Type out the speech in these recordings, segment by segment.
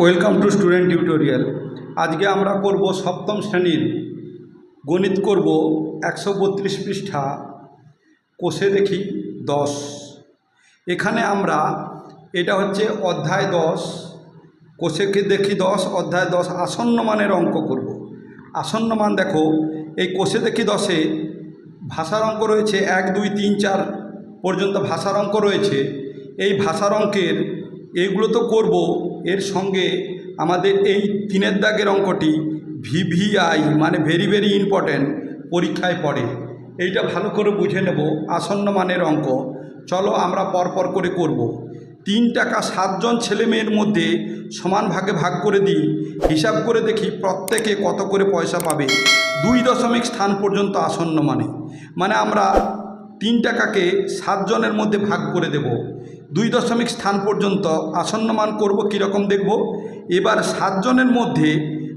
Welcome to student tutorial আজকে আমরা করব সপ্তম শ্রেণির গণিত করব একশো বত্রিশ পৃষ্ঠা, কোষে দেখি দশ। এখানে আমরা, এটা হচ্ছে অধ্যায় দশ, কোষেকে দেখি দশ, অধ্যায় দশ আসন্ন মানের অঙ্ক করব। আসন্ন মান দেখো, এই কোষে দেখি দশে ভাষার অঙ্ক রয়েছে এক, দুই, তিন, চার পর্যন্ত ভাষার অঙ্ক রয়েছে। এই ভাষার অঙ্কের এইগুলো তো করব এর সঙ্গে আমাদের এই তিনের দাগের অঙ্কটি ভিভিআই মানে ভেরি ভেরি ইম্পর্ট্যান্ট পরীক্ষায় পড়ে। এইটা ভালো করে বুঝে নেব আসন্ন মানের অঙ্ক। চলো আমরা পরপর করে করব। তিন টাকা সাতজন ছেলে মেয়ের মধ্যে সমান ভাগে ভাগ করে দিই। হিসাব করে দেখি প্রত্যেকে কত করে পয়সা পাবে। দুই দশমিক স্থান পর্যন্ত আসন্ন মানে। মানে আমরা তিন টাকাকে সাতজনের মধ্যে ভাগ করে দেব। দুই দশমিক স্থান পর্যন্ত আসন্ন মান করব কীরকম দেখব? এবার সাতজনের মধ্যে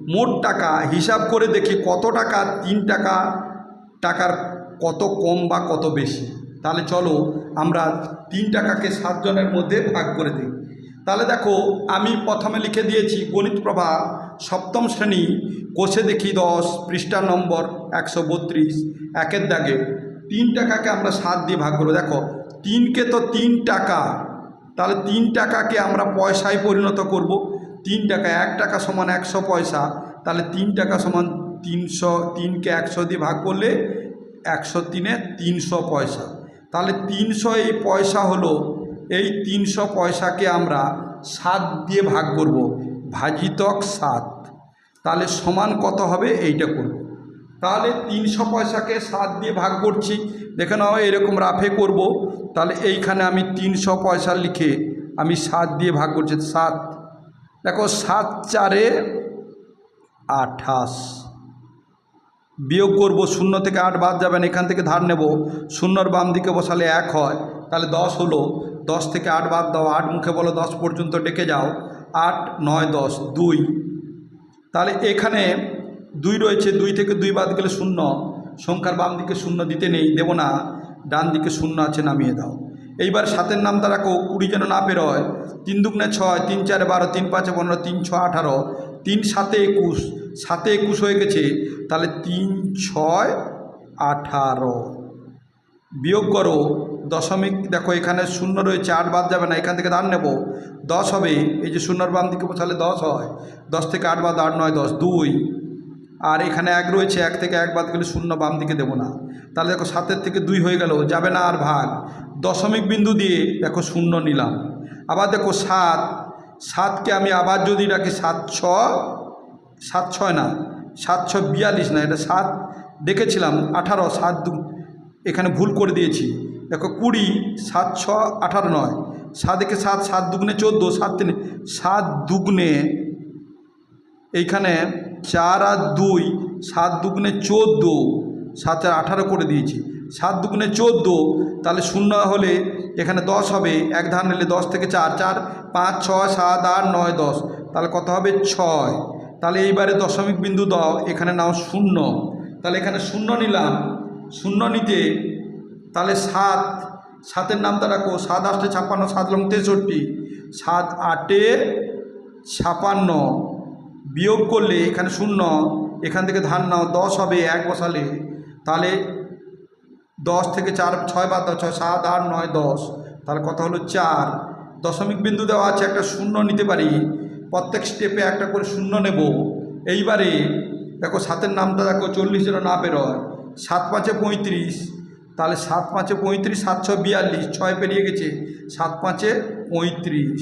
মোট টাকা হিসাব করে দেখি কত টাকা, তিন টাকা, টাকার কত কম বা কত বেশি। তাহলে চলো আমরা তিন টাকাকে সাতজনের মধ্যে ভাগ করে দিই। তাহলে দেখো, আমি প্রথমে লিখে দিয়েছি গণিত প্রভা সপ্তম শ্রেণি, কোষে দেখি দশ পৃষ্ঠা নম্বর একশো বত্রিশ, একের দাগে তিন টাকাকে আমরা সাত দিয়ে ভাগ করব। দেখো, তিনকে তো তিন টাকা। তাহলে তিন টাকাকে আমরা পয়সায় পরিণত করব। তিন টাকা, এক টাকা সমান একশো পয়সা। তাহলে তিন টাকা সমান তিনশো, তিনকে একশো দিয়ে ভাগ করলে একশো তিনে তিনশো পয়সা। তাহলে তিনশো এই পয়সা হলো, এই তিনশো পয়সাকে আমরা সাত দিয়ে ভাগ করব। ভাজিতক সাত। তাহলে সমান কত হবে? এইটা করব। তাহলে তিনশো পয়সাকে সাত দিয়ে ভাগ করছি। দেখে নাও, এরকম রাফে করব। তাহলে এইখানে আমি তিনশো পয়সা লিখে আমি সাত দিয়ে ভাগ করছি, সাত। দেখো, সাত চারে আঠাশ। বিয়োগ করব, শূন্য থেকে আট বাদ যাবেন এখান থেকে ধার নেব। শূন্যর বাম দিকে বসালে এক হয়, তাহলে দশ হলো। দশ থেকে আট বাদ দাও, আট মুখে বলো, দশ পর্যন্ত ডেকে যাও। আট, নয়, দশ, দুই। তাহলে এখানে দুই রয়েছে, দুই থেকে দুই বাদ গেলে শূন্য। সংখ্যার বাম দিকে শূন্য দিতে নেই, দেব না। ডান দিকে শূন্য আছে, নামিয়ে দাও। এইবার সাতের নাম তারা কো, কুড়ি যেন না পেরোয়। তিন দুগুণে ছয়, তিন চারে বারো, তিন পাঁচে পনেরো, তিন ছ আঠারো, তিন সাতে একুশ সাতে একুশ হয়ে গেছে। তাহলে তিন ছয় আঠারো। বিয়োগ করো, দশমিক, দেখো এখানে শূন্য রয়েছে, আট বাদ যাবে না, এখান থেকে ধান নেব। দশ হবে, এই যে শূন্যর বাম দিকে বসালে দশ হয়। দশ থেকে আট বাদ, আট নয়, দশ, দুই। আর এখানে এক রয়েছে, এক থেকে এক বাদ গেলে শূন্য, বাম দিকে দেবো না। তাহলে দেখো সাতের থেকে দুই হয়ে গেল, যাবে না আর ভাগ। দশমিক বিন্দু দিয়ে দেখো শূন্য নিলাম। আবার দেখো সাত, সাতকে আমি আবার যদি রাখি সাত ছ, সাত ছয় না, সাত ছ বিয়াল্লিশ না, এটা সাত দেখেছিলাম, আঠারো, সাত এখানে ভুল করে দিয়েছি। দেখো কুড়ি, সাত ছ, আঠারো নয়। সাত একে সাত সাত দুগুনে চোদ্দ, সাত তিনে, সাত দুগুনে এইখানে চার আর দুই, সাত দুগুনে চোদ্দ, সাত চার আঠারো করে দিয়েছি। সাত দুগুনে চোদ্দ, তাহলে শূন্য হলে এখানে দশ হবে, এক ধান নিলে দশ থেকে চার চার, পাঁচ, ছয়, সাত, আট, নয়, দশ, তাহলে কত হবে? ছয়। তাহলে এইবারে দশমিক বিন্দু দাও, এখানে নাও শূন্য। তাহলে এখানে শূন্য নিলাম, শূন্য নিতে তাহলে সাত, সাতের নামটা রাখো, সাত আটে ছাপ্পান্ন, সাত লং তেষট্টি, সাত আটে ছাপান্ন বিয়োগ করলে এখানে শূন্য, এখান থেকে ধান নাও, দশ হবে এক বসালে, তাহলে দশ থেকে চার, ছয় বা ছয়, সাত, আট, নয়, দশ, তাহলে কথা হলো চার। দশমিক বিন্দু দেওয়া আছে একটা শূন্য নিতে পারি, প্রত্যেক স্টেপে একটা করে শূন্য নেব। এইবারে দেখো সাতের নামটা দেখো, চল্লিশ যেন না বেরোয়, সাত পাঁচে পঁয়ত্রিশ, তাহলে সাত পাঁচে পঁয়ত্রিশ সাতশো বিয়াল্লিশ, ছয় পেরিয়ে গেছে, সাত পাঁচে পঁয়ত্রিশ।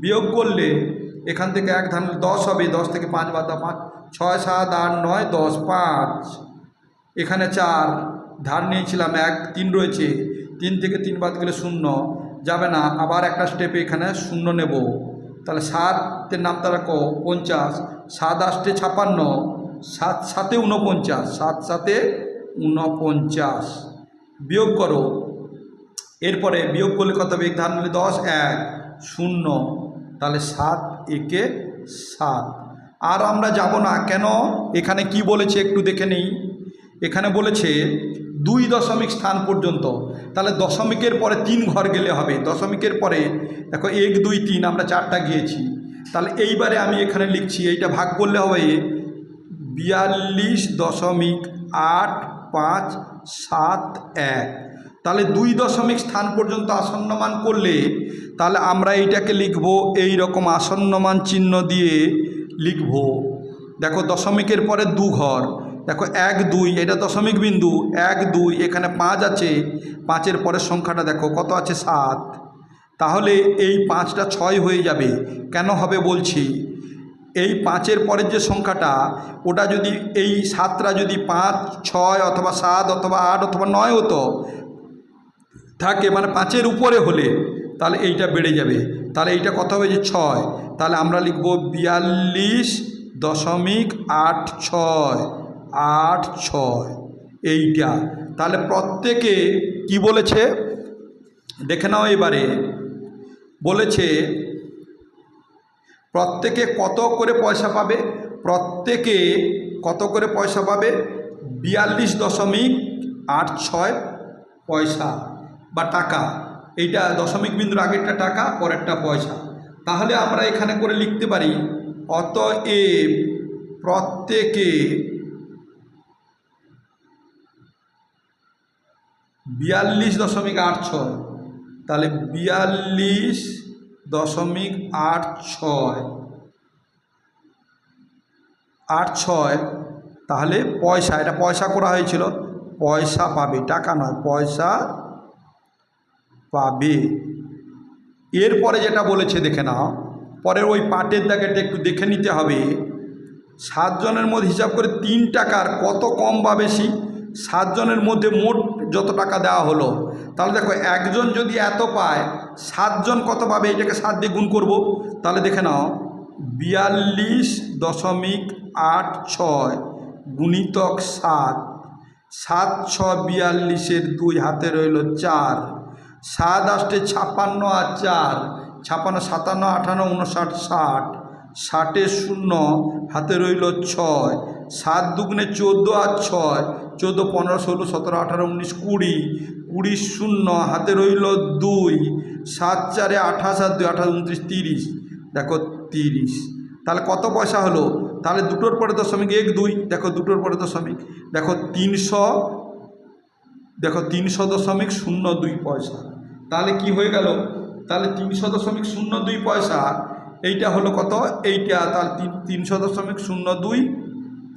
বিয়োগ করলে এখান থেকে এক ধান দশ হবে, দশ থেকে পাঁচ বাদ দাও, পাঁচ, ছয়, সাত, আট, নয়, দশ, পাঁচ। এখানে চার ধার নিয়েছিলাম এক, তিন রয়েছে। তিন থেকে তিন বাদ গেলে শূন্য, যাবে না। আবার একটা স্টেপে এখানে শূন্য নেব। তাহলে সাতের নাম তারা ক পঞ্চাশ। সাত আষ্টে ছাপান্ন। সাত সাতে উনপঞ্চাশ সাত সাতে উনপঞ্চাশ বিয়োগ করো। এরপরে বিয়োগ করলে কত হবে? এক ধান নিলে দশ, এক, শূন্য। তাহলে সাত একে সাত। আর আমরা যাব না, কেন? এখানে কি বলেছে একটু দেখে নেই। এখানে বলেছে, দুই দশমিক স্থান পর্যন্ত। তাহলে দশমিকের পরে তিন ঘর গেলে হবে। দশমিকের পরে, দেখো, এক, দুই, তিন, আমরা চারটা গিয়েছি। তাহলে এইবারে আমি এখানে লিখছি, এইটা ভাগ করলে হবে বিয়াল্লিশ দশমিক আট পাঁচ সাত এক। তাহলে দুই দশমিক স্থান পর্যন্ত আসন্নমান করলে তাহলে আমরা এইটাকে লিখব এই রকম আসন্নমান চিহ্ন দিয়ে লিখব। দেখো দশমিকের পরে দু ঘর। দেখো এক, দুই, এটা দশমিক বিন্দু। এক, দুই, এখানে পাঁচ আছে। পাঁচের পরের সংখ্যাটা দেখো কত আছে? সাত। তাহলে এই পাঁচটা ছয় হয়ে যাবে। কেন হবে বলছি? এই পাঁচের পরের যে সংখ্যাটা, ওটা যদি এই সাতটা যদি পাঁচ, ছয় অথবা সাত অথবা আট অথবা নয় হতো থাকে মানে পাঁচের উপরে হলে, তাহলে এইটা বেড়ে যাবে। তাহলে এইটা কত হবে যে ছয়? তাহলে আমরা লিখব বিয়াল্লিশ দশমিক আট ছয় আট ছয়, এইটা। তাহলে প্রত্যেকে কি বলেছে? দেখে নাও এবারে। বলেছে, প্রত্যেকে কত করে পয়সা পাবে? প্রত্যেকে কত করে পয়সা পাবে? বিয়াল্লিশ দশমিক আট ছয় পয়সা। বা টাকা, এইটা দশমিক বিন্দুর আগেরটা টাকা, পরেরটা পয়সা। তাহলে আমরা এখানে করে লিখতে পারি, অতএব প্রত্যেকে বিয়াল্লিশ দশমিক আট ছয়, তাহলে বিয়াল্লিশ দশমিক আট ছয় আট ছয়, তাহলে পয়সা, এটা পয়সা করা হয়েছিল, পয়সা পাবে, টাকা নয়, পয়সা পাবে। এরপরে যেটা বলেছে, দেখে নাও। পরের ওই পাটের দাগেটা একটু দেখে নিতে হবে। সাতজনের মধ্যে হিসাব করে তিন টাকার কত কম বা বেশি? সাতজনের মধ্যে মোট যত টাকা দেওয়া হলো। তাহলে দেখো, একজন যদি এত পায়, সাতজন কত পাবে? এটাকে সাত দিয়ে গুণ করব। তাহলে দেখে নাও, বিয়াল্লিশ দশমিক আট ছয় গুণিতক সাত। সাত ছ বিয়াল্লিশের দুই হাতে রইল চার। সাত আষ্টে ছাপান্ন আর চার, ছাপ্পান্ন, সাতান্ন, আঠান্ন, উনষাট, ষাট ষাটের শূন্য, হাতে রইল ছয়, সাত দুগুণে চোদ্দ আর ছয়, চোদ্দ, পনেরো, ষোলো, সতেরো, আঠারো, উনিশ, কুড়ি কুড়ি শূন্য, হাতে রইল দুই, সাত চারে আঠাশ আর দুই, আঠাশ, উনত্রিশ, তিরিশ, দেখো তিরিশ, তাহলে কত পয়সা হলো? তাহলে দুটোর পরে দশমিক এক দুই, দেখো দুটোর পরে দশমিক, দেখো তিনশো দেখো তিনশো দশমিক শূন্য দুই পয়সা। তাহলে কি হয়ে গেল? তাহলে তিনশো দশমিক শূন্য দুই পয়সা, এইটা হলো কত? এইটা তাহলে তিন তিনশো দশমিক শূন্য দুই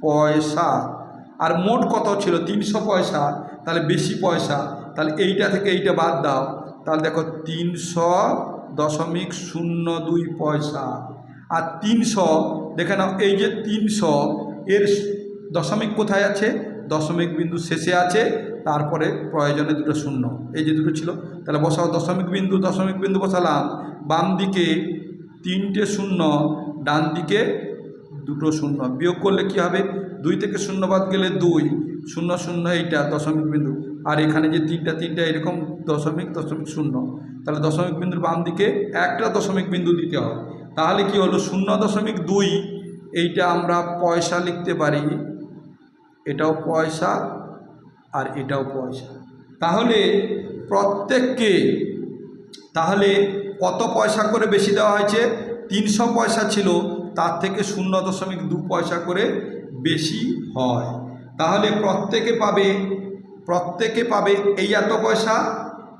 পয়সা। আর মোট কত ছিল? তিনশো পয়সা। তাহলে বেশি পয়সা। তাহলে এইটা থেকে এইটা বাদ দাও। তাহলে দেখো তিনশো দশমিক শূন্য দুই পয়সা। আর তিনশো, দেখে নাও, এই যে তিনশো, এর দশমিক কোথায় আছে? দশমিক বিন্দু শেষে আছে। তারপরে প্রয়োজনে দুটো শূন্য। এই যে দুটো ছিল, তাহলে বসাও দশমিক বিন্দু দশমিক বিন্দু বসালাম। বাম দিকে তিনটে শূন্য, ডান দিকে দুটো শূন্য। বিয়োগ করলে কি হবে? দুই থেকে শূন্য বাদ গেলে দুই, শূন্য শূন্য এইটা, দশমিক বিন্দু। আর এখানে যে তিনটা তিনটা এরকম দশমিক দশমিক শূন্য। তাহলে দশমিক বিন্দুর বাম দিকে একটা দশমিক বিন্দু দিতে হয় তাহলে কি হলো? শূন্য দশমিক দুই, এইটা আমরা পয়সা লিখতে পারি। এটাও পয়সা আর এটাও পয়সা। তাহলে প্রত্যেককে, তাহলে কত পয়সা করে বেশি দেওয়া হয়েছে? তিনশো পয়সা ছিল, তার থেকে শূন্য দশমিক দু পয়সা করে বেশি হয়। তাহলে প্রত্যেকে পাবে প্রত্যেকে পাবে এই এত পয়সা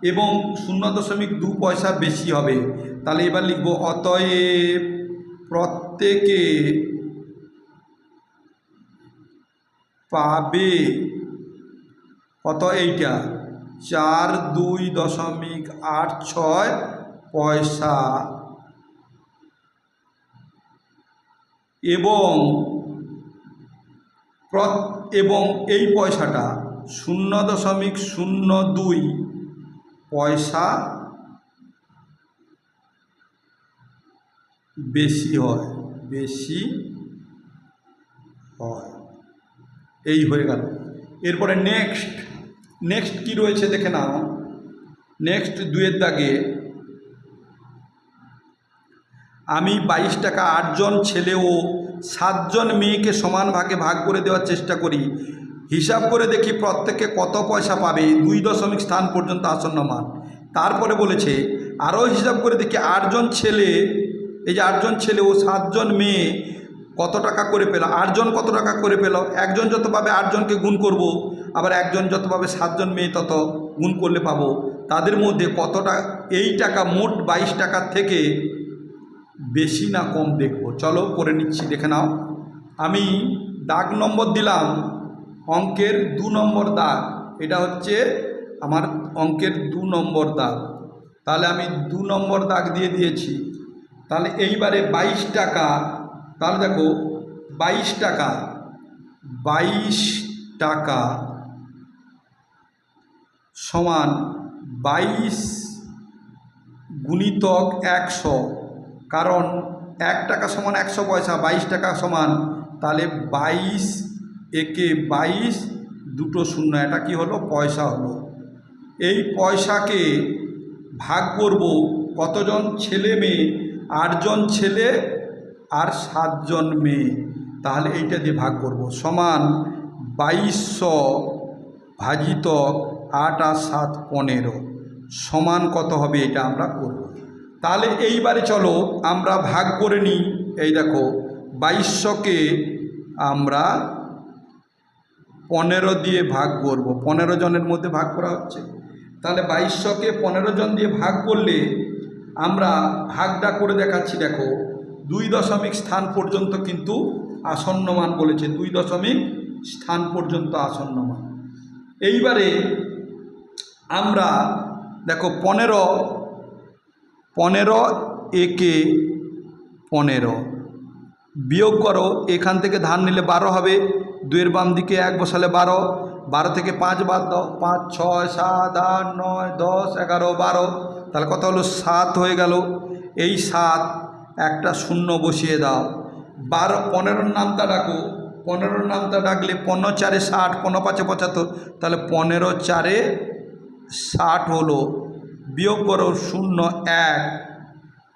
এবং শূন্য দশমিক দু পয়সা বেশি হবে। তাহলে এবার লিখব, অতএব প্রত্যেকে পাবে কত এইটা? চার দুই দশমিক আট ছয় পয়সা। এবং এবং এই পয়সাটা শূন্য দশমিক শূন্য দুই পয়সা বেশি হয় বেশি হয়। এই হয়ে গেল। এরপরে নেক্সট নেক্সট কি রয়েছে দেখে নাও। নেক্সট দুয়ের দাগে, আমি বাইশ টাকা আটজন ছেলে ও সাতজন মেয়েকে সমান ভাগে ভাগ করে দেওয়ার চেষ্টা করি। হিসাব করে দেখি প্রত্যেকে কত পয়সা পাবে, দুই দশমিক স্থান পর্যন্ত আসন্ন মান। তারপরে বলেছে, আরও হিসাব করে দেখি আটজন ছেলে, এই যে আটজন ছেলে ও সাতজন মেয়ে কত টাকা করে পেল আটজন কত টাকা করে পেল একজন যত পাবে আটজনকে গুণ করব। আবার একজন যত পাবে সাতজন মেয়ে তত গুণ করলে পাবো। তাদের মধ্যে কতটা, এই টাকা মোট বাইশ টাকার থেকে বেশি না কম দেখব। চলো করে নিচ্ছি, দেখে নাও। আমি দাগ নম্বর দিলাম, অঙ্কের দু নম্বর দাগ। এটা হচ্ছে আমার অঙ্কের দু নম্বর দাগ। তাহলে আমি দু নম্বর দাগ দিয়ে দিয়েছি। তাহলে এইবারে বাইশ টাকা, তাহলে দেখো, বাইশ টাকা বাইশ টাকা। সমান বাইশ গুণিতক একশো। কারণ এক টাকা সমান একশো পয়সা, বাইশ টাকা সমান, তাহলে বাইশ একে বাইশ, দুটো শূন্য, এটা কি হলো? পয়সা হলো। এই পয়সাকে ভাগ করব কতজন ছেলে মেয়ে? আটজন ছেলে আর সাতজন মেয়ে। তাহলে এইটা দিয়ে ভাগ করব। সমান বাইশশো ভাজিত আট আর সাত পনেরো। সমান কত হবে এটা আমরা করব। তাহলে এইবারে চলো আমরা ভাগ করে নিই। এই দেখো বাইশশোকে আমরা পনেরো দিয়ে ভাগ করব। পনেরো জনের মধ্যে ভাগ করা হচ্ছে। তাহলে বাইশশোকে পনেরো জন দিয়ে ভাগ করলে আমরা ভাগটা করে দেখাচ্ছি, দেখো, দুই দশমিক স্থান পর্যন্ত কিন্তু আসন্ন মান বলেছে। দুই দশমিক স্থান পর্যন্ত আসন্ন মান। এইবারে আমরা, দেখো পনেরো পনেরো একে পনেরো। বিয়োগ করো, এখান থেকে ধান নিলে বারো হবে দুয়ের বাম দিকে এক বসালে বারো বারো থেকে পাঁচ বাদ দাও, পাঁচ, ছয়, সাত, আট, নয়, দশ, এগারো, বারো। তাহলে কথা হলো? সাত হয়ে গেল। এই সাত একটা শূন্য বসিয়ে দাও। বারো, পনেরোর নামটা ডাকো। পনেরোর নামটা ডাকলে পনেরো চারে ষাট, পনেরো পাঁচে পঁচাত্তর। তাহলে পনেরো চারে ষাট হলো, বিয়োগ করো শূন্য এক।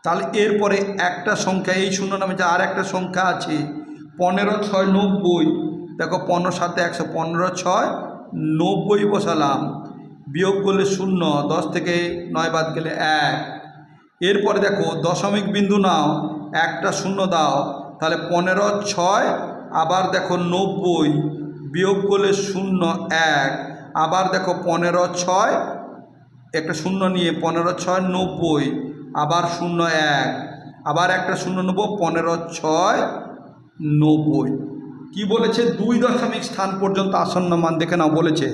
তাহলে এরপরে একটা সংখ্যা, এই শূন্য নামে যে আর একটা সংখ্যা আছে, পনেরো, ছয়, নব্বই। দেখো পনেরো সাথে একশো, পনেরো, ছয়, নব্বই বসালাম। বিয়োগ করলে শূন্য, দশ থেকে নয় বাদ গেলে এক। এরপরে দেখো দশমিক বিন্দু নাও, একটা শূন্য দাও। তাহলে পনেরো, ছয়, আবার দেখো নব্বই, বিয়োগ করলে শূন্য এক। আবার দেখো পনেরো ছয়, একটা শূন্য নিয়ে পনেরো ছয় নব্বই, আবার শূন্য এক, আবার একটা শূন্য নেব পনেরো ছয় নব্বই। কি বলেছে? দুই দশমিক স্থান পর্যন্ত আসন্ন মান দেখে নাও, বলেছে।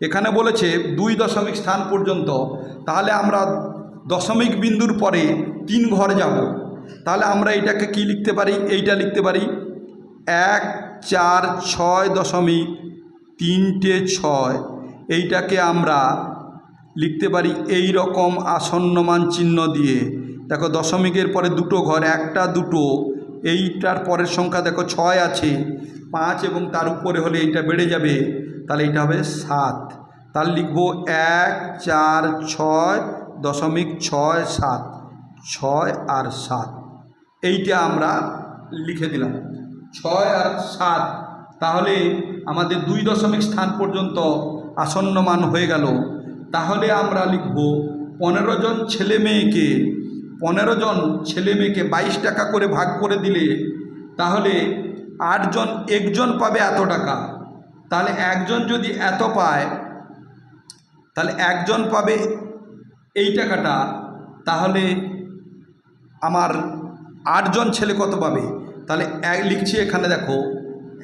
এখানে বলেছে দুই দশমিক স্থান পর্যন্ত, তাহলে আমরা দশমিক বিন্দুর পরে তিন ঘর যাব। তাহলে আমরা এটাকে কি লিখতে পারি? এইটা লিখতে পারি। এক, চার, ছয় দশমিক তিনটে ছয়। এইটাকে আমরা লিখতে পারি এই রকম আসন্নমান চিহ্ন দিয়ে। দেখো দশমিকের পরে দুটো ঘর, একটা, দুটো। এইটার পরের সংখ্যা দেখো ছয় আছে। পাঁচ এবং তার উপরে হলে এইটা বেড়ে যাবে। তাহলে এটা হবে সাত। তার লিখব এক, চার, ছয়, দশমিক ছয়, সাত। ছয় আর সাত। এইটা আমরা লিখে দিলাম। ছয় আর সাত। তাহলে আমাদের দুই দশমিক স্থান পর্যন্ত আসন্ন মান হয়ে গেল। তাহলে আমরা লিখব পনেরো জন ছেলে মেয়েকে, পনেরো জন ছেলে মেয়েকে বাইশ টাকা করে ভাগ করে দিলে, তাহলে আটজন একজন পাবে এত টাকা। তাহলে একজন যদি এত পায়, তাহলে একজন পাবে এই টাকাটা, তাহলে আমার আটজন ছেলে কত পাবে? তাহলে এক লিখছি এখানে দেখো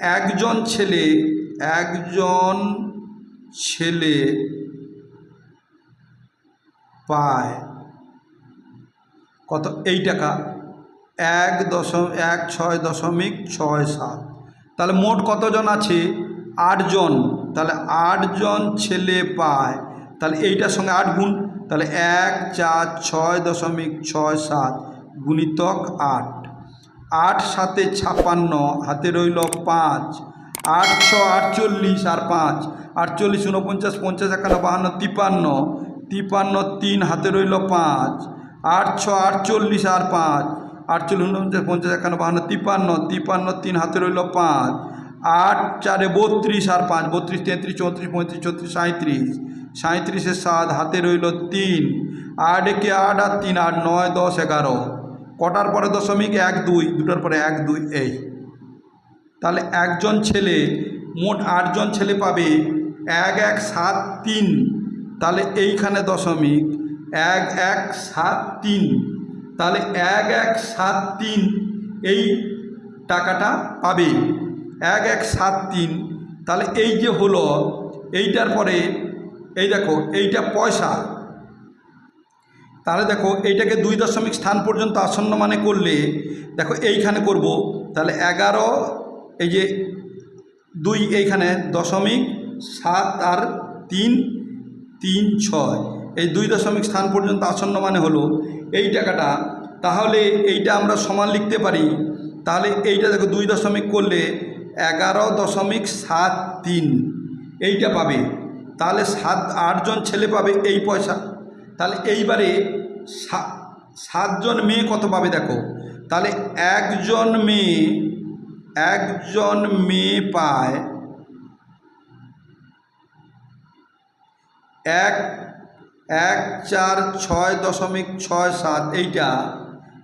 একজন ছেলে একজন ছেলে পায় কত? এই টাকা। এক দশম এক, ছয় দশমিক ছয় সাত। তাহলে মোট কতজন আছে? আটজন। তাহলে আটজন ছেলে পায়। তাহলে এইটার সঙ্গে আট গুণ। তাহলে এক, চার, ছয় দশমিক ছয় সাত গুণিতক আট। আট সাতে ছাপান্ন, হাতে রইল পাঁচ। আটশো আটচল্লিশ আর পাঁচ। আটচল্লিশ উনপঞ্চাশ পঞ্চাশ একান্ন বাহান্ন তিপান্ন। তিপান্ন, তিন, হাতে রইল পাঁচ। আট, ছ, আটচল্লিশ, আর পাঁচ। আটচল্লিশ উনপঞ্চাশ পঞ্চাশ একান্ন বাহান্ন তিপান্ন। তিপান্ন, তিন, হাতে রইল পাঁচ। আট, চারে বত্রিশ, আর পাঁচ। বত্রিশ, তেত্রিশ, চৌত্রিশ, পঁয়ত্রিশ চৌত্রিশ সাঁত্রিশ সাঁত্রিশের সাত, হাতে রইল তিন। আট একে আট আর তিন, আট, নয়, দশ, এগারো। কটার পরে দশমিক? এক, দুই। দুটার পরে এক, দুই, এই। তাহলে একজন ছেলে মোট আটজন ছেলে পাবে এক এক সাত তিন, তাহলে এইখানে দশমিক, এক এক সাত তিন, তাহলে এক এক সাত তিন, এই টাকাটা পাবে। এক এক সাত তিন, তাহলে এই যে হলো, এইটার পরে, এই দেখো, এইটা পয়সা। তাহলে দেখো, এইটাকে দুই দশমিক স্থান পর্যন্ত আসন্ন মানে করলে, দেখো, এইখানে করব, তাহলে এগারো, এই যে দুই, এইখানে দশমিক সাত আর তিন তিন, ছয়। এই দুই দশমিক স্থান পর্যন্ত আসন্ন মানে হলো এই টাকাটা। তাহলে এইটা আমরা সমান লিখতে পারি। তাহলে এইটা দেখো দুই দশমিক করলে এগারো দশমিক সাত তিন। এইটা পাবে। তাহলে সাত আটজন ছেলে পাবে এই পয়সা। তাহলে এইবারে সাতজন মেয়ে কত পাবে দেখো? তাহলে একজন মেয়ে একজন মেয়ে পায় এক এক, চার, ছয় দশমিক ছয় সাত এইটা,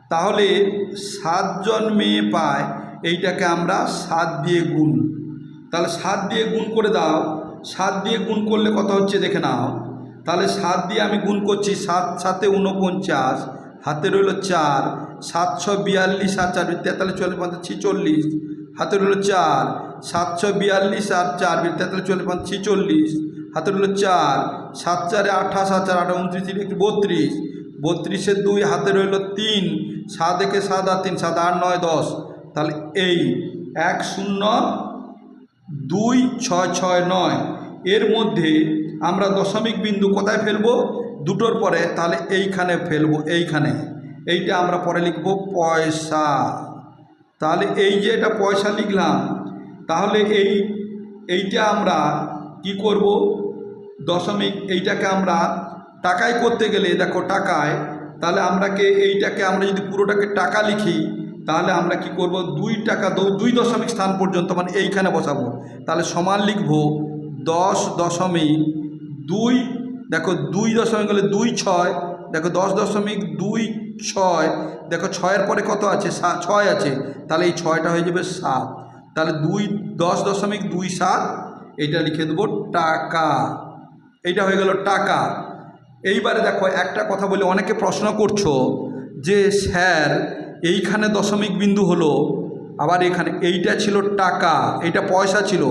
তাহলে সাতজন মেয়ে পায়, এইটাকে আমরা সাত দিয়ে গুণ। তাহলে সাত দিয়ে গুণ করে দাও, সাত দিয়ে গুণ করলে কত হচ্ছে দেখে নাও। তাহলে সাত দিয়ে আমি গুণ করছি সাত, সাতে উনপঞ্চাশ হাতে রইল চার, সাতশো বিয়াল্লিশ আর চার, তেতাল্লিশ, চল্লিশ, পঞ্চাশ, ছিচল্লিশ, হাতে রইল চার, সাতশো বিয়াল্লিশ আর চার, তেতাল্লিশ, চল্লিশ, পঞ্চাশ, ছিচল্লিশ হাতে রইল চার, সাত চারে আঠাশ আর চার আঠা উনত্রিশ একটি বত্রিশ। বত্রিশের দুই, হাতে রইল তিন, সাত একে সাত আর তিন, সাত আট, নয়, দশ। তাহলে এই এক শূন্য দুই, ছয় ছয়, নয়। এর মধ্যে আমরা দশমিক বিন্দু কোথায় ফেলব? দুটোর পরে তাহলে এইখানে ফেলব, এইখানে। এইটা আমরা পরে লিখব পয়সা। তাহলে এই যে এটা পয়সা লিখলাম, তাহলে এই, এইটা আমরা কি করব? দশমিক এইটাকে আমরা টাকায় করতে গেলে, দেখো টাকায়, তাহলে আমরাকে এইটাকে আমরা যদি পুরোটাকে টাকা লিখি, তাহলে আমরা কি করব? দুই টাকা দুই দশমিক স্থান পর্যন্ত মানে এইখানে বসাবো। তাহলে সমান লিখব দশ দশমিক দুই, দেখো দুই দশমিক হলে দুই ছয়, দেখো দশ দশমিক দুই ছয়, দেখো ছয়ের পরে কত আছে? ছয় আছে। তাহলে এই ছয়টা হয়ে যাবে সাত। তাহলে দুই, দশ দশমিক দুই সাত, এইটা লিখে দেবো টাকা। এইটা হয়ে গেল টাকা। এইবারে দেখো একটা কথা বলে অনেকে প্রশ্ন করছ যে, স্যার, এইখানে দশমিক বিন্দু হলো, আবার এখানে এইটা ছিল টাকা, এইটা পয়সা ছিল,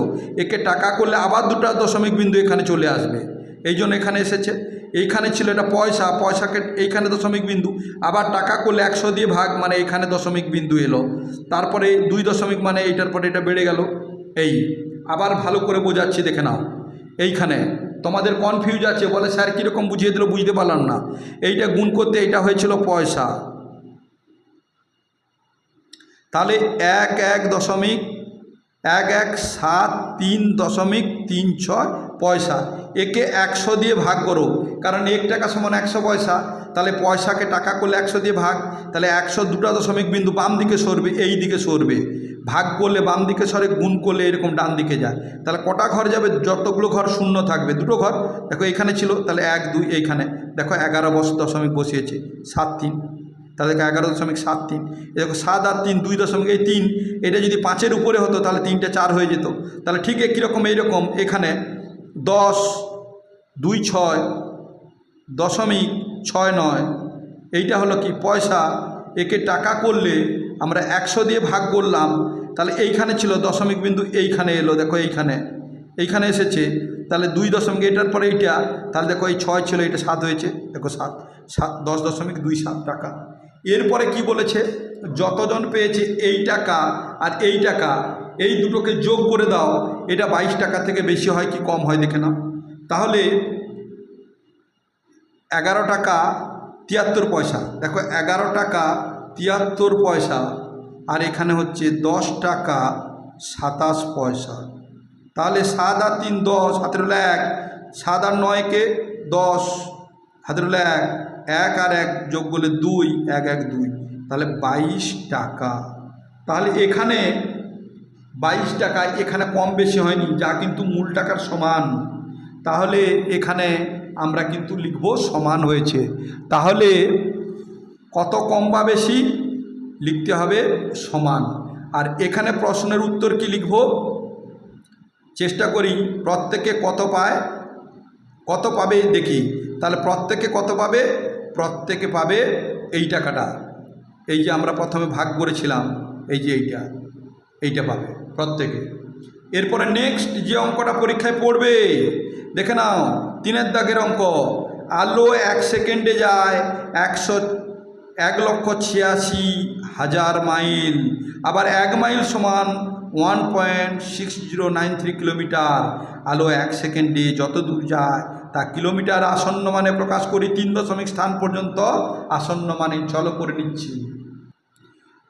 একে টাকা করলে আবার দুটো দশমিক বিন্দু এখানে চলে আসবে। এই জন্য এখানে এসেছে, এইখানে ছিল এটা পয়সা, পয়সাকে এইখানে দশমিক বিন্দু, আবার টাকা করলে একশো দিয়ে ভাগ মানে এইখানে দশমিক বিন্দু এলো। তারপরে দুই দশমিক মানে এইটার পরে এটা বেড়ে গেল, এই। আবার ভালো করে বোঝাচ্ছি, দেখে নাও। এইখানে তোমাদের কনফিউজ আছে, বলে স্যার কীরকম বুঝিয়ে দিল বুঝতে পারলাম না। এইটা গুণ করতে এইটা হয়েছিল পয়সা। তাহলে এক এক দশমিক, এক এক সাত তিন দশমিক তিন ছয় পয়সা। একে একশো দিয়ে ভাগ করো কারণ এক টাকা সমান একশো পয়সা, তাহলে পয়সাকে টাকা করলে একশো দিয়ে ভাগ, তাহলে একশো দুটো দশমিক বিন্দু বাম দিকে সরবে, এই দিকে সরবে। ভাগ করলে বাম দিকে সরে, গুণ করলে এরকম ডান দিকে যায়। তাহলে কটা ঘর যাবে? যতগুলো ঘর শূন্য থাকবে, দুটো ঘর। দেখো এখানে ছিল, তাহলে এক, দুই, এইখানে। দেখো এগারো বস, দশমিক বসিয়েছে, সাত, তিন। তাহলে দেখো এগারো দশমিক সাত, তিন। দেখো সাত আর তিন, দুই দশমিক, এই তিন। এটা যদি পাঁচের উপরে হতো, তাহলে তিনটে চার হয়ে যেত। তাহলে ঠিক কীরকম এইরকম, এখানে দশ, দুই ছয়, দশমিক ছয় নয়। এইটা হলো কি? পয়সা। একে টাকা করলে আমরা একশো দিয়ে ভাগ করলাম। তাহলে এইখানে ছিল দশমিক বিন্দু এইখানে এলো, দেখো এইখানে। এইখানে এসেছে। তাহলে দুই দশমিক এটার পরে এইটা, তাহলে দেখো এই ছয় ছিল এটা সাত হয়েছে। দেখো সাত সাত, দশ দশমিক দুই সাত টাকা। এরপরে কি বলেছে? যতজন পেয়েছে এই টাকা আর এই টাকা এই দুটোকে যোগ করে দাও, এটা বাইশ টাকা থেকে বেশি হয় কি কম হয় দেখে নাও। তাহলে এগারো টাকা তিয়াত্তর পয়সা। দেখো, এগারো টাকা তিয়াত্তর পয়সা, আর এখানে হচ্ছে দশ টাকা সাতাশ পয়সা। তাহলে সাত আর তিন দশ, হাতের হলো এক। সাত আর নয়কে দশ। হাতের হলো এক। এক আর এক যোগ করলে দুই, এক এক, দুই। তাহলে বাইশ টাকা। তাহলে এখানে বাইশ টাকা এখানে কম বেশি হয়নি, যা কিন্তু মূল টাকার সমান। তাহলে এখানে আমরা কিন্তু লিখব সমান হয়েছে। তাহলে কত কম বা বেশি? লিখতে হবে সমান। আর এখানে প্রশ্নের উত্তর কি লিখব? চেষ্টা করি প্রত্যেকে কত পায়? কত পাবে দেখি। তাহলে প্রত্যেকে কত পাবে? প্রত্যেকে পাবে এই টাকাটা। এই যে আমরা প্রথমে ভাগ করেছিলাম, এই যে এইটা এইটা পাবে। প্রত্যেকে। এরপরে নেক্সট যে অঙ্কটা পরীক্ষায় পড়বে, দেখে নাও, তিনের দাগের অঙ্ক। আলো এক সেকেন্ডে যায় একশো, এক লক্ষ ছিয়াশি হাজার মাইল, আবার এক মাইল সমান one point six zero nine three kilometre. আলো এক সেকেন্ডে যত দূর যায়, তা কিলোমিটার আসন্ন মানে প্রকাশ করি তিন দশমিক স্থান পর্যন্ত আসন্ন মানে চলো করে নিচ্ছি।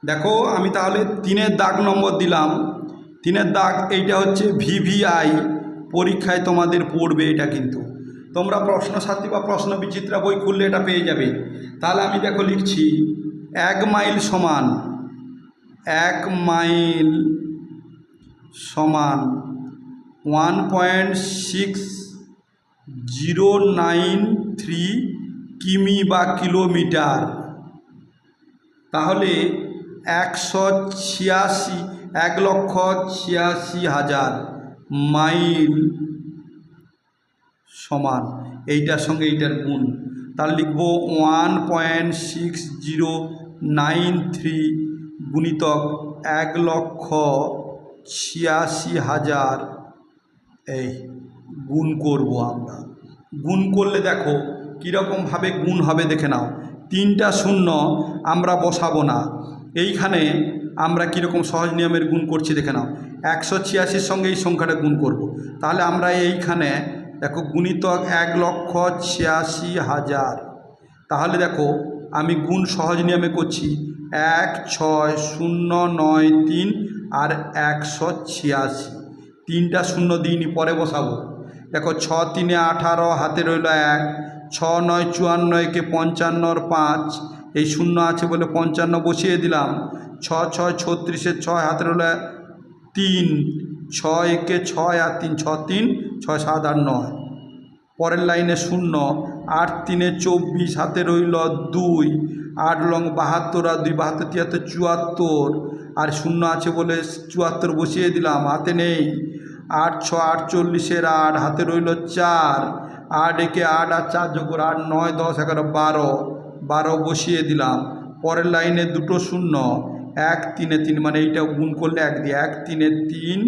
দেখো, আমি তাহলে তিনের দাগ নম্বর দিলাম। তিনের দাগ এইটা হচ্ছে ভিভিআই। পরীক্ষায় তোমাদের পড়বে এটা কিন্তু। তোমরা প্রশ্ন সাথী বা প্রশ্ন বিচিত্রা বই খুললে এটা পেয়ে যাবে। তাহলে আমি দেখো লিখছি, এক মাইল সমান, এক মাইল সমান one point six zero nine three কিমি বা কিলোমিটার। তাহলে একশো ছিয়াশি এক লক্ষ ছিয়াশি হাজার মাইল সমান। এইটার সঙ্গে এইটার গুণ। তাহলে লিখব one point six zero nine three গুণিতক এক লক্ষ ছিয়াশি হাজার এই গুণ করব আমরা। গুণ করলে দেখো কীরকমভাবে গুণ হবে দেখে নাও। তিনটা শূন্য আমরা বসাবো না। এইখানে আমরা কীরকম সহজ নিয়মের গুণ করছি দেখে নাও। একশো ছিয়াশির সঙ্গে এই সংখ্যাটা গুণ করব। তাহলে আমরা এইখানে দেখো গুণিতক এক লক্ষ ছিয়াশি হাজার। তাহলে দেখো আমি গুণ সহজ নিয়মে করছি এক, ছয়, শূন্য, নয়, তিন আর একশো ছিয়াশি। তিনটা শূন্য দিনই পরে বসাবো। দেখো ছ, তিনে আঠারো, হাতে রইল এক। ছ, নয়, চুয়ান্ন, একে পঞ্চান্নর পাঁচ। এই শূন্য আছে বলে পঞ্চান্ন বসিয়ে দিলাম। ছ ছয় ছত্রিশের ছয় হাতে রইল তিন, ছয় একে ছয় আর তিন ছ তিন, ছয় সাত আর নয়। পরের লাইনে শূন্য, আট তিনে চব্বিশ হাতে রইল দুই, আট লং বাহাত্তর আর দুই বাহাত্তর তিয়াত্তর চুয়াত্তর। আর শূন্য আছে বলে চুয়াত্তর বসিয়ে দিলাম, হাতে নেই। আট ছ আটচল্লিশের আট, হাতে রইল চার। আট একে আট আর চার যোগ আট, নয়, দশ, এগারো, বারো। বারো বসিয়ে দিলাম। পরের লাইনে দুটো শূন্য এক তিনে তিন মানে এইটা গুণ করলে এক দিয়ে এক তিনে তিন,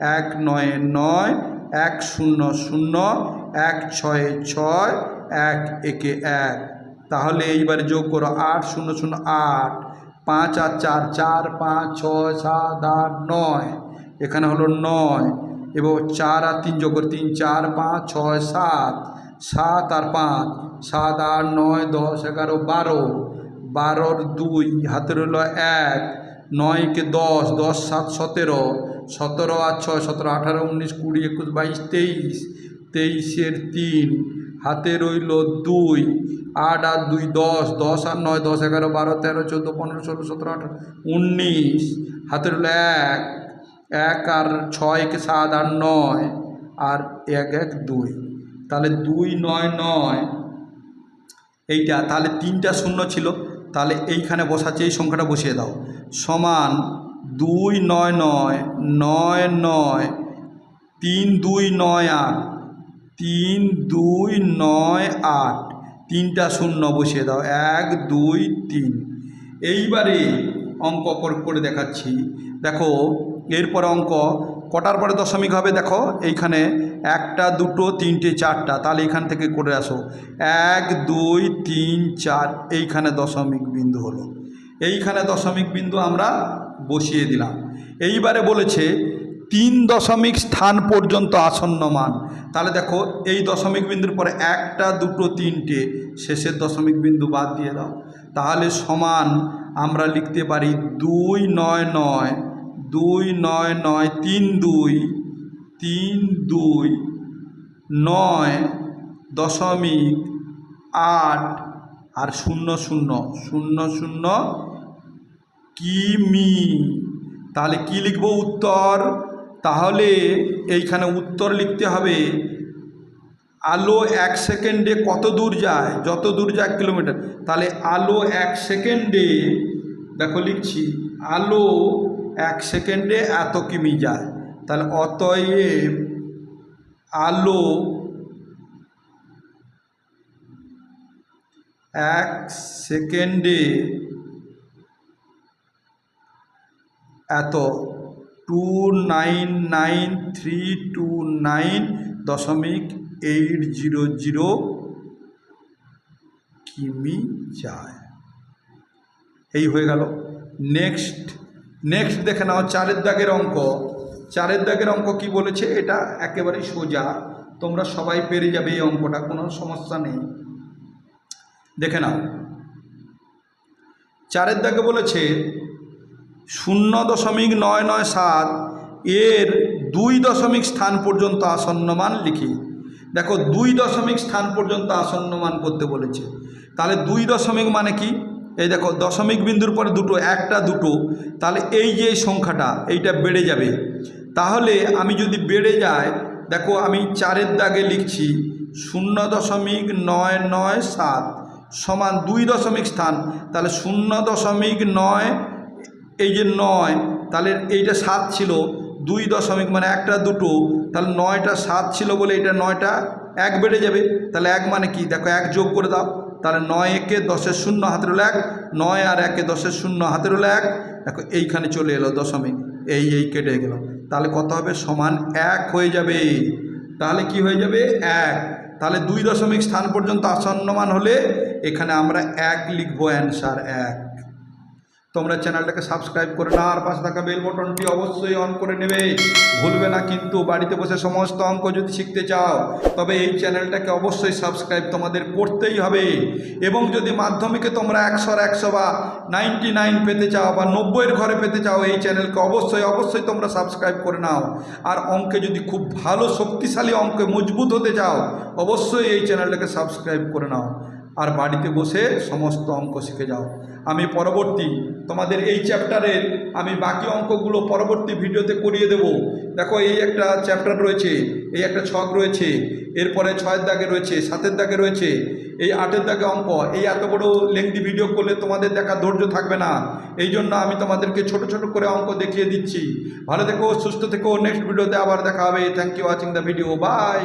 এক নয়ে নয়, এক শূন্য শূন্য, এক ছয়ে ছয়, এক একে এক। তাহলে এইবার যোগ করো আট শূন্য শূন্য আট, পাঁচ আর চার চার, পাঁচ, ছয়, সাত, আট, নয়। এখানে হলো নয়। এবং চার আর তিন যোগ করে তিন, চার, পাঁচ, ছয়, সাত সাত আর পাঁচ, সাত, আট, নয়, দশ, এগারো, বারো। বারোর দুই হাতে রইল এক, নয়কে দশ দশ সাত সতেরো সতেরো আর ছয়, সতেরো আঠারো, উনিশ, কুড়ি, একুশ, বাইশ, তেইশ, তেইশের তিন হাতে রইল দুই, আট আর দুই, দশ দশ আর নয়, দশ এগারো, বারো, তেরো, চোদ্দ, পনেরো, ষোলো, সতেরো, আঠারো, উনিশ হাতে রইল এক এক আর ছয়কে সাত আর নয়, আর এক এক, দুই, তাহলে দুই, নয় নয়, এইটা, তাহলে তিনটা শূন্য ছিল। তাহলে এইখানে বসাচ্ছে, এই সংখ্যাটা বসিয়ে দাও। সমান দুই নয় নয় নয় নয়, তিন দুই নয় আট, তিন দুই নয় আট, তিনটা শূন্য বসিয়ে দাও, এক, দুই, তিন। এইবারে অঙ্ক করে দেখাচ্ছি। দেখো, এরপর অঙ্ক কটার পরে দশমিক হবে? দেখো, এইখানে একটা, দুটো, তিনটে, চারটা। তাহলে এইখান থেকে করে আসো। এক, দুই, তিন, চার। এইখানে দশমিক বিন্দু হলো। এইখানে দশমিক বিন্দু আমরা বসিয়ে দিলাম। এইবারে বলেছে, তিন দশমিক স্থান পর্যন্ত আসন্ন মান। তাহলে দেখো, এই দশমিক বিন্দুর পরে একটা, দুটো, তিনটে, শেষের দশমিক বিন্দু বাদ দিয়ে দাও। তাহলে সমান আমরা লিখতে পারি দুই, নয় নয় দুই নয় নয় তিন দুই তিন দুই নয় দশমিক আট আর শূন্য শূন্য শূন্য শূন্য কিমি। তাহলে কি লিখব উত্তর? তাহলে এইখানে উত্তর লিখতে হবে, আলো এক সেকেন্ডে কত দূর যায়? যত দূর যায় কিলোমিটার। তাহলে আলো এক সেকেন্ডে, দেখো লিখছি, আলো এক সেকেন্ডে এত কিমি যায়। তাহলে অতএব আলো এক সেকেন্ডে এত two nine nine three two nine দশমিক এইট জিরো জিরো কিমি যায়। এই হয়ে গেল। নেক্সট নেক্সট দেখে নাও, চারের দাগের অঙ্ক। চারের দাগের অঙ্ক কি বলেছে? এটা একেবারেই সোজা। তোমরা সবাই পেরে যাবে এই অঙ্কটা, কোনো সমস্যা নেই। দেখে নাও। চারের দাগে বলেছে, শূন্য দশমিক নয় নয় সাত এর দুই দশমিক স্থান পর্যন্ত আসন্ন মান লিখি। দেখো, দুই দশমিক স্থান পর্যন্ত আসন্ন মান করতে বলেছে। তাহলে দুই দশমিক মানে কি? এই দেখো, দশমিক বিন্দুর পরে দুটো, একটা, দুটো, তাহলে এই যে সংখ্যাটা, এইটা বেড়ে যাবে। তাহলে আমি যদি বেড়ে যায়, দেখো আমি চারের দাগে লিখছি, শূন্য দশমিক নয় নয় সাত সমান দুই দশমিক স্থান, তাহলে শূন্য দশমিক নয়, এই যে নয়, তাহলে এইটা সাত ছিল, দুই দশমিক মানে একটা, দুটো, তাহলে নয়টা সাত ছিল বলে এটা নয়টা এক বেড়ে যাবে, তাহলে এক মানে কি? দেখো এক যোগ করে দাও। তাহলে নয় একে দশের শূন্য হাতের হলো এক, নয় আর একে দশের শূন্য হাতের হলো এক। দেখো এইখানে চলে এলো দশমিক এই এই কেটে গেল। তাহলে কত হবে? সমান এক হয়ে যাবে। তাহলে কি হয়ে যাবে? এক। তাহলে দুই দশমিক স্থান পর্যন্ত আসন্নমান হলে এখানে আমরা এক লিখব অ্যান্সার এক। তোমরা চ্যানেলটাকে সাবস্ক্রাইব করে না আর পাশে থাকা বেল বটনটি অবশ্যই অন করে নেবে। ভুলবে না কিন্তু, বাড়িতে বসে সমস্ত অঙ্ক যদি শিখতে চাও, তবে এই চ্যানেলটাকে অবশ্যই সাবস্ক্রাইব তোমাদের করতেই হবে। এবং যদি মাধ্যমিকে তোমরা একশোর একশো বা নাইনটি নাইন পেতে চাও বা নব্বইয়ের ঘরে পেতে চাও, এই চ্যানেলকে অবশ্যই অবশ্যই তোমরা সাবস্ক্রাইব করে নাও। আর অঙ্কে যদি খুব ভালো, শক্তিশালী অঙ্কে মজবুত হতে চাও, অবশ্যই এই চ্যানেলটাকে সাবস্ক্রাইব করে নাও। আর বাড়িতে বসে সমস্ত অঙ্ক শিখে যাও। আমি পরবর্তী, তোমাদের এই চ্যাপ্টারের আমি বাকি অঙ্কগুলো পরবর্তী ভিডিওতে করিয়ে দেব। দেখো, এই একটা চ্যাপ্টার রয়েছে, এই একটা ছক রয়েছে, এরপরে ছয়ের দাগে রয়েছে, সাতের দাগে রয়েছে, এই আটের দাগে অঙ্ক। এই এত বড় লেংদি ভিডিও করলে তোমাদের দেখা ধৈর্য থাকবে না। এই জন্য আমি তোমাদেরকে ছোট ছোট করে অঙ্ক দেখিয়ে দিচ্ছি। ভালো থেকো, সুস্থ থেকো নেক্সট ভিডিওতে আবার দেখা হবে। Thank you watching the video bye